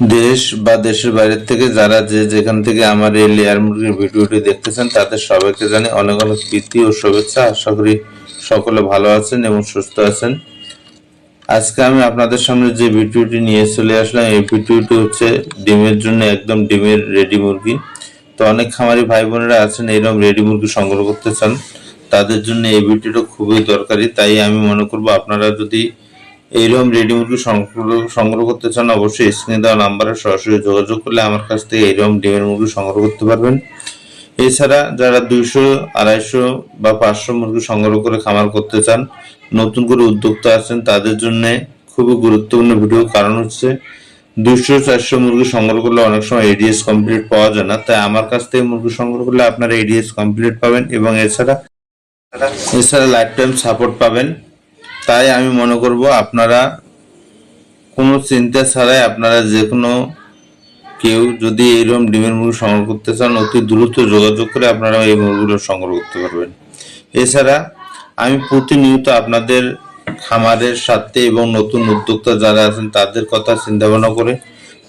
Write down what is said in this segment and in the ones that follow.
দেশ বা দেশের বাইরের থেকে যারা যে যেখান থেকে আমার এই লেয়ার মুরগির ভিডিওটি দেখতেছেন, তাদের সবাইকে জানি অনেক অনেক প্রীতি ও শুভেচ্ছা। আশা করি সকলে ভালো আছেন এবং সুস্থ আছেন। আজকে আমি আপনাদের সামনে যে ভিডিওটি নিয়ে চলে আসলাম, এই ভিডিওটি হচ্ছে ডিমের জন্য একদম ডিমের রেডি মুরগি। তো অনেক খামারি ভাই বোনেরা আছেন এইরকম রেডি মুরগি সংগ্রহ করতে চান, তাদের জন্য এই ভিডিওটা খুবই দরকারি। তাই আমি মনে করব আপনারা যদি এইরকম রেডি মুরগি সংগ্রহ সংগ্রহ করতে চান, অবশ্যই স্ক্রিনে দেওয়া নাম্বারে সরাসরি যোগাযোগ করলে আমার কাছ থেকে এইরকম ডিমের মুরগি সংগ্রহ করতে পারবেন। এছাড়া যারা দুইশো, আড়াইশো বা পাঁচশো মুরগি সংগ্রহ করে খামার করতে চান, নতুন করে উদ্যোক্তা আছেন, তাদের জন্য খুবই গুরুত্বপূর্ণ ভিডিও কারণ হচ্ছে দুইশো, চারশো মুরগি সংগ্রহ করলে অনেক সময় এডিএস কমপ্লিট পাওয়া যায় না। তাই আমার কাছ থেকে মুরগি সংগ্রহ করলে আপনারা এডিএস কমপ্লিট পাবেন এবং এছাড়া এছাড়া লাইফ টাইম সাপোর্ট পাবেন। তাই আমি মনে করব আপনারা কোনো চিন্তা ছাড়াই আপনারা যে কোনো কেউ যদি এইরকম ডিমের মুরগি সংগ্রহ করতে চান, অতি দ্রুত যোগাযোগ করে আপনারা এই মুরগিগুলো সংগ্রহ করতে পারবেন। এছাড়া আমি প্রতিনিয়ত আপনাদের খামারের সাথে এবং নতুন উদ্যোক্তা যারা আছেন, তাদের কথা চিন্তা ভাবনা করে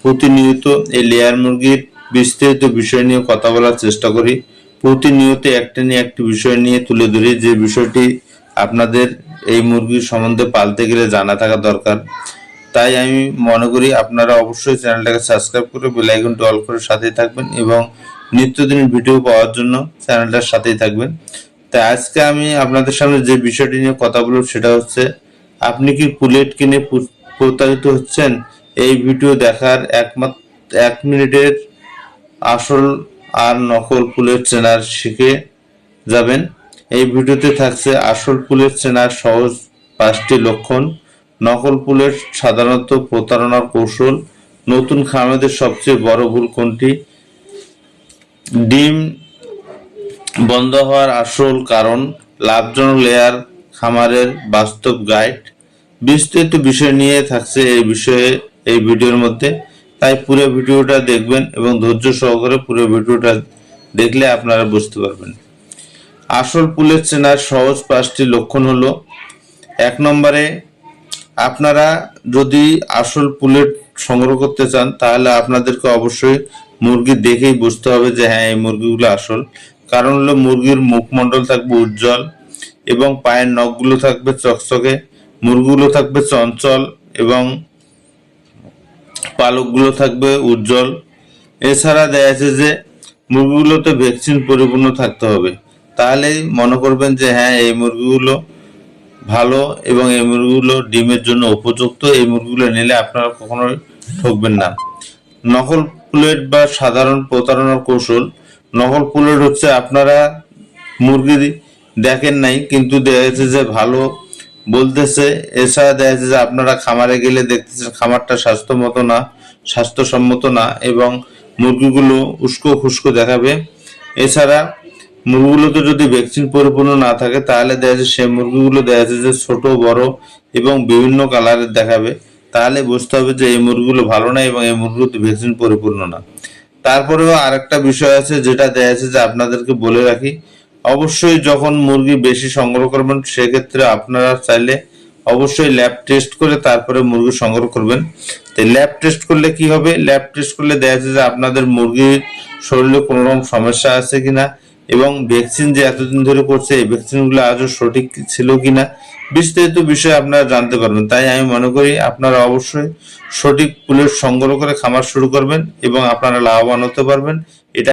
প্রতিনিয়ত এই লেয়ার মুরগির বিস্তারিত বিষয় নিয়ে কথা বলার চেষ্টা করি। প্রতিনিয়ত একটা নিয়ে একটি বিষয় নিয়ে তুলে ধরি। যে বিষয়টি আপনাদের এই মুরগির সম্বন্ধে পালতে গেলে জানা থাকা দরকার। তাই আমি মনে করি আপনারা অবশ্যই চ্যানেলটাকে সাবস্ক্রাইব করে বেল আইকনটি অল করে সাথেই থাকবেন এবং নিত্যদিনের ভিডিও পাওয়ার জন্য চ্যানেলটার সাথেই থাকবেন। তাই আজকে আমি আপনাদের সামনে যে বিষয়টি নিয়ে কথা বলব সেটা হচ্ছে, আপনি কি পুলেট কিনে প্রতারিত হচ্ছেন? এই ভিডিও দেখার একমাত্র এক মিনিটের আসল আর নকল পুলেট চেনার শিখে যাবেন। এই ভিডিওতে থাকছে আসল পুলেট চেনার সহজ পাঁচটি লক্ষণ, নকল পুলেট সাধারণত প্রতারণার কৌশল, নতুন খামারদের সবচেয়ে বড় ভুল কোনটি, ডিম বন্ধ হওয়ার আসল কারণ, লাভজনক লেয়ার খামারের বাস্তব গাইড বিস্তারিত বিষয় নিয়ে থাকছে এই বিষয়ে এই ভিডিওর মধ্যে, তাই পুরো ভিডিওটা দেখবেন এবং ধৈর্য সহকারে পুরো ভিডিওটা দেখলে আপনারা বুঝতে পারবেন। আসল পুলের চেনার সহজ পাঁচটি লক্ষণ হলো, এক নম্বরে, আপনারা যদি আসল পুলেট সংগ্রহ করতে চান, তাহলে আপনাদেরকে অবশ্যই মুরগি দেখেই বুঝতে হবে যে হ্যাঁ এই মুরগিগুলো আসল। কারণ হলো মুরগির মুখমণ্ডল থাকবে উজ্জ্বল এবং পায়ের নখগুলো থাকবে চকচকে, মুরগিগুলো থাকবে চঞ্চল এবং পালকগুলো থাকবে উজ্জ্বল। এছাড়া দেখা যাচ্ছে যে, মুরগিগুলোতে ভ্যাকসিন পরিপূর্ণ থাকতে হবে। তাহলেই মনে করবেন যে হ্যাঁ এই মুরগিগুলো ভালো এবং এই মুরগিগুলো ডিমের জন্য উপযুক্ত। এই মুরগিগুলো নিলে আপনারা কখনোই ঠকবেন না। নকল পুলেট বা সাধারণ প্রতারণার কৌশল। নকল প্লেট হচ্ছে আপনারা মুরগি দেখেন নাই, কিন্তু দেখা যে ভালো বলতেছে। এছাড়া দেখা যাচ্ছে যে আপনারা খামারে গেলে দেখতেছেন খামারটা স্বাস্থ্যমত না, স্বাস্থ্যসম্মত না এবং মুরগিগুলো উস্কো খুস্কো দেখাবে। এছাড়া মুরগিগুলোতে যদি ভ্যাকসিন পরিপূর্ণ না থাকে, তাহলে দেখা যাচ্ছে সেই মুরগিগুলো দেখা যাচ্ছে যে ছোট, বড় এবং বিভিন্ন কালারের দেখাবে। তাহলে বুঝতে হবে যে এই মুরগিগুলো ভালো না এবং এই মুরগিগুলোতে ভ্যাকসিন পরিপূর্ণ না। তারপরেও আরেকটা বিষয় আছে যেটা দেখা যাচ্ছে যে আপনাদেরকে বলে রাখি, অবশ্যই যখন মুরগি বেশি সংগ্রহ করবেন, সেক্ষেত্রে আপনারা চাইলে অবশ্যই ল্যাব টেস্ট করে তারপরে মুরগি সংগ্রহ করবেন। তো ল্যাব টেস্ট করলে কি হবে? ল্যাব টেস্ট করলে দেখা যাচ্ছে যে আপনাদের মুরগির শরীরে কোনো রকম সমস্যা আছে কিনা এবং ভ্যাকসিন যে এতদিন ধরে করছে, এই ভ্যাকসিনগুলো আজও সঠিক ছিল কিনা, বিস্তারিত বিষয়ে আপনারা জানতে পারবেন। তাই আমি মনে করি আপনারা অবশ্যই সঠিক পুলের সংগ্রহ করে খামার শুরু করবেন এবং আপনারা লাভবান হতে পারবেন।